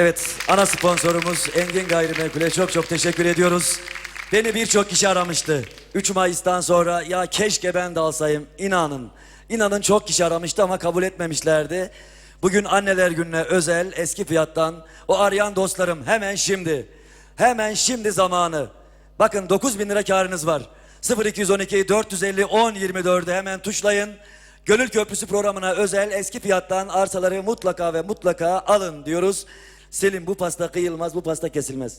Evet, ana sponsorumuz Engin Gayrimenkul'e çok çok teşekkür ediyoruz. Beni birçok kişi aramıştı. 3 Mayıs'tan sonra ya keşke ben de alsayım. İnanın. İnanın çok kişi aramıştı ama kabul etmemişlerdi. Bugün anneler gününe özel eski fiyattan o arayan dostlarım hemen şimdi. Hemen şimdi zamanı. Bakın 9 bin lira karınız var. 0212 450 10 24'ü hemen tuşlayın. Gönül Köprüsü programına özel eski fiyattan arsaları mutlaka ve mutlaka alın diyoruz. Selim bu pasta kıyılmaz, bu pasta kesilmez.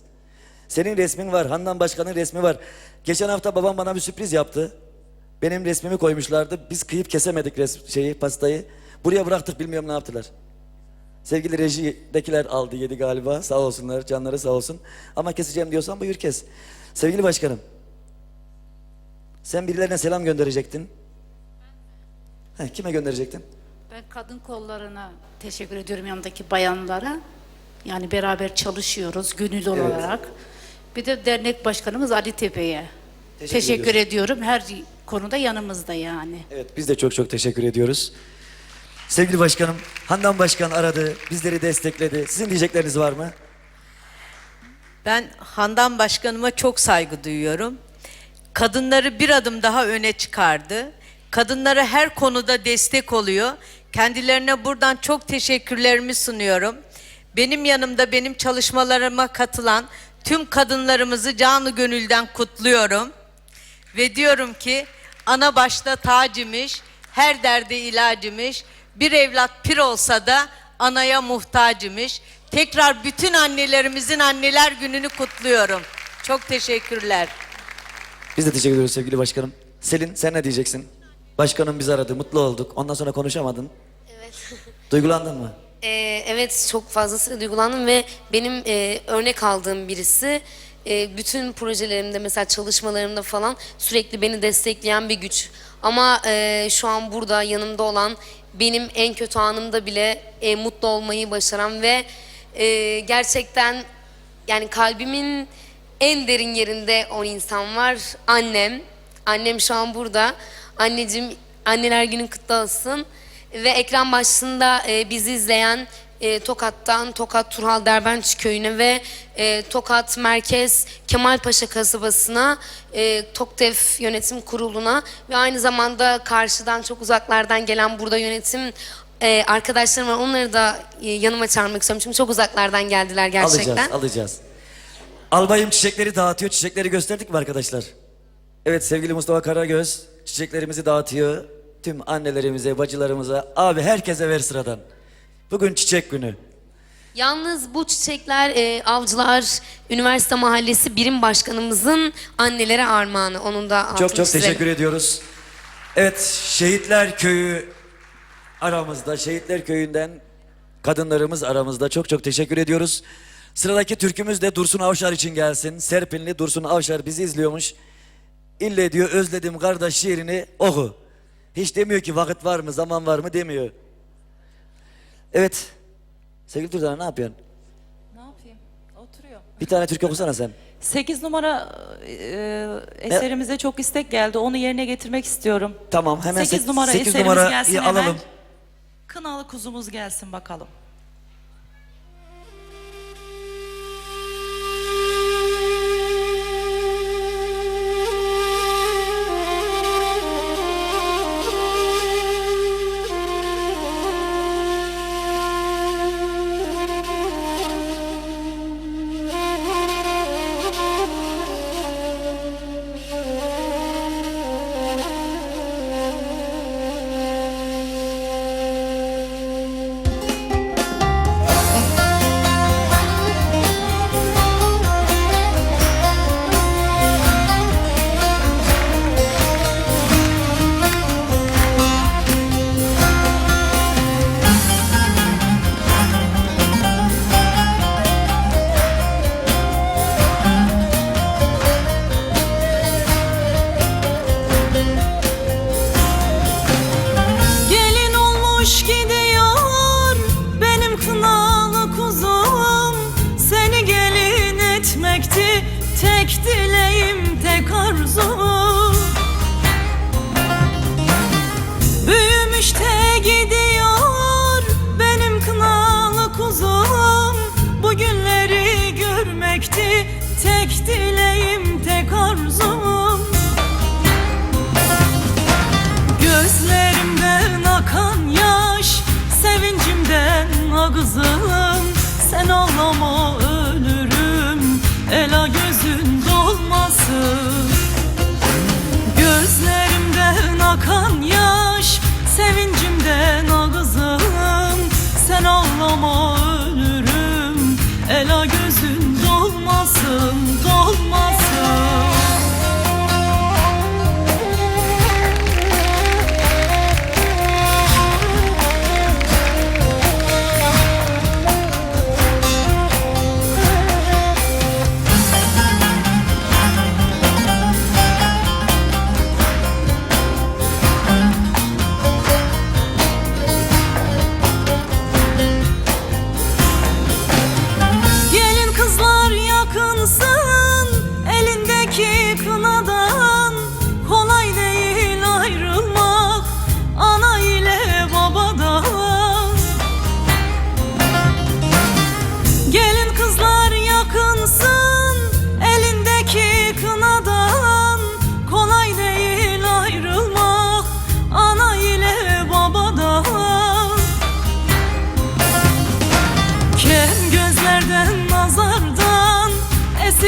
Senin resmin var, Handan Başkan'ın resmi var. Geçen hafta babam bana bir sürpriz yaptı. Benim resmimi koymuşlardı. Biz kıyıp kesemedik res şeyi, pastayı. Buraya bıraktık bilmiyorum ne yaptılar. Sevgili rejidekiler aldı yedi galiba. Sağ olsunlar, canları sağ olsun. Ama keseceğim diyorsan buyur kes. Sevgili başkanım. Sen birilerine selam gönderecektin. Heh, kime gönderecektin? Ben kadın kollarına teşekkür ediyorum yanındaki bayanlara. Yani beraber çalışıyoruz gönül olarak. Bir de dernek başkanımız Ali Tepe'ye. Teşekkür Teşekkür, ediyorum. Her konuda yanımızda yani. Evet biz de çok çok teşekkür ediyoruz. Sevgili başkanım, Handan Başkan aradı, bizleri destekledi. Sizin diyecekleriniz var mı? Ben Handan Başkanıma çok saygı duyuyorum. Kadınları bir adım daha öne çıkardı. Kadınlara her konuda destek oluyor. Kendilerine buradan çok teşekkürlerimi sunuyorum. Benim yanımda benim çalışmalarıma katılan tüm kadınlarımızı canı gönülden kutluyorum. Ve diyorum ki ana başta tacimiş, her derde ilacımış. Bir evlat pir olsa da anaya muhtacımış. Tekrar bütün annelerimizin anneler gününü kutluyorum. Çok teşekkürler. Biz de teşekkür ediyoruz sevgili başkanım. Selin sen ne diyeceksin? Başkanım bizi aradı, mutlu olduk. Ondan sonra konuşamadın. Evet. Duygulandın mı? Ee, evet çok fazlasıyla duygulandım ve benim e, örnek aldığım birisi e, bütün projelerimde mesela çalışmalarımda falan sürekli beni destekleyen bir güç. Ama e, şu an burada yanımda olan benim en kötü anımda bile e, mutlu olmayı başaran ve e, gerçekten yani kalbimin en derin yerinde o insan var. Annem. Annem şu an burada. Anneciğim anneler günün kutlu olsun. Ve ekran başında e, bizi izleyen e, Tokat'tan Tokat Turhal Derbenç köyüne ve e, Tokat Merkez Kemalpaşa kasabasına e, TOKTEF yönetim kuruluna ve aynı zamanda karşıdan çok uzaklardan gelen burada yönetim e, arkadaşlarım var. Onları da e, yanıma çağırmak istiyorum. Çünkü çok uzaklardan geldiler gerçekten. Alacağız, alacağız. Albayım çiçekleri dağıtıyor. Çiçekleri gösterdik mi arkadaşlar? Evet sevgili Mustafa Karagöz çiçeklerimizi dağıtıyor. Tüm annelerimize, bacılarımıza, abi herkese ver sıradan. Bugün çiçek günü. Yalnız bu çiçekler e, Avcılar Üniversite Mahallesi Birim Başkanımızın annelere armağanı. Onun da Çok çok çizelim. teşekkür ediyoruz. Evet, Şehitler Köyü aramızda. Şehitler Köyü'nden kadınlarımız aramızda. Çok çok teşekkür ediyoruz. Sıradaki türkümüz de Dursun Avşar için gelsin. Serpinli Dursun Avşar bizi izliyormuş. İlle diyor özledim kardeş şiirini oku. Hiç demiyor ki vakit var mı, zaman var mı demiyor. Evet. Sevgili Dürdane ne yapıyorsun? Ne yapayım? Oturuyor. Bir tane türkü okusana sen. 8 numara e, eserimize çok istek geldi. Onu yerine getirmek istiyorum. Tamam hemen 8 sek- numara sekiz eserimiz numarayı gelsin hemen. alalım. Kınalı kuzumuz gelsin bakalım. Tek dileğim tek arzum Büyümüş de gidiyor benim kınalı kuzum. Bugünleri görmekti tek dileğim tek arzum. love.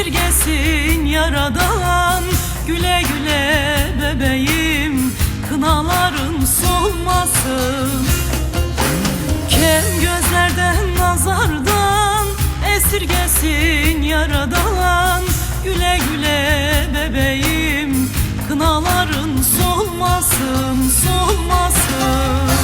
Esirgesin yaradan. Güle güle bebeğim kınaların solmasın. Kem gözlerden nazardan esirgesin yaradan. Güle güle bebeğim kınaların solmasın solmasın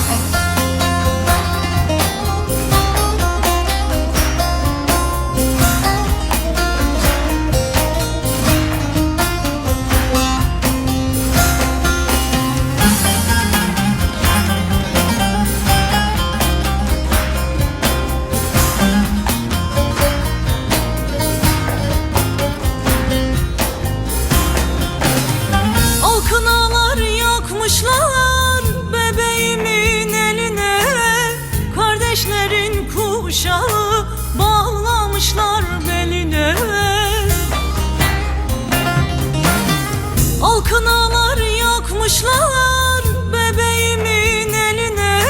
yakmışlar bebeğimin eline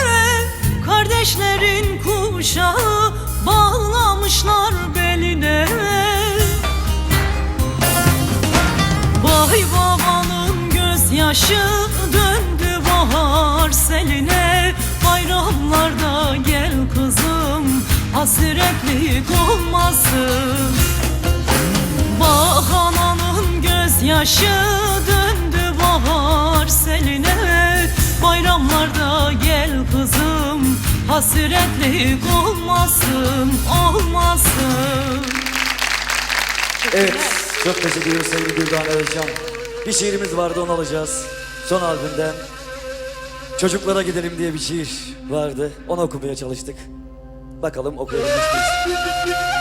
Kardeşlerin kuşağı bağlamışlar beline. Vay babanın gözyaşı döndü bahar seline. Bayramlarda gel kızım hasretlik olmasın Bak ananın gözyaşı Bayramlarda gel kızım hasretlik olmasın olmasın Evet, çok teşekkür ediyoruz sevgili Güldan Özcan. Bir şiirimiz vardı, onu alacağız. Son albümden. Çocuklara gidelim diye bir şiir vardı. Onu okumaya çalıştık. Bakalım okuyabilmiş miyiz?